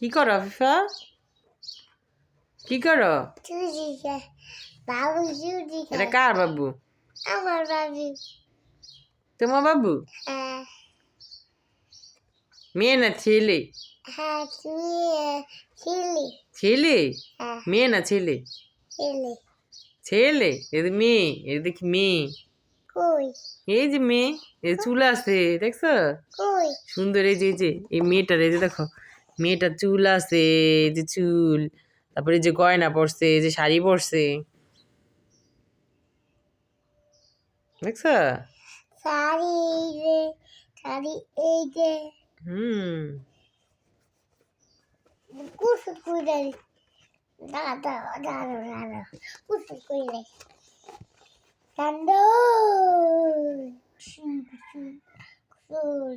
কি করো আফিফা কি করো? বাবু এটা কার বাবু? আমার বাবু। তোমার বাবু? হ্যাঁ। মেয়ে না ছেলে? হ্যাঁ ছেলে হ্যাঁ। মেয়ে না ছেলে? ছেলে। এটা মেয়ে এটা দেখি মেয়ে। এই যে মেয়ে এই চুল আছে দেখছ? সুন্দর এই যে এই যে এই মেয়েটার এই যে দেখো। মেয়েটার চুল আছে যে চুল তারপরে যে গয়না পরছে যে শাড়ি পরছে। দেখছ? শাড়ি শাড়ি এই যে। হুম। কুসুর করে কুসুর কুসুর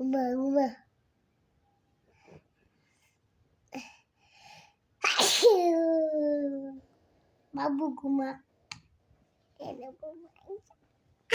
Uma, uma. Babuguma. Ele é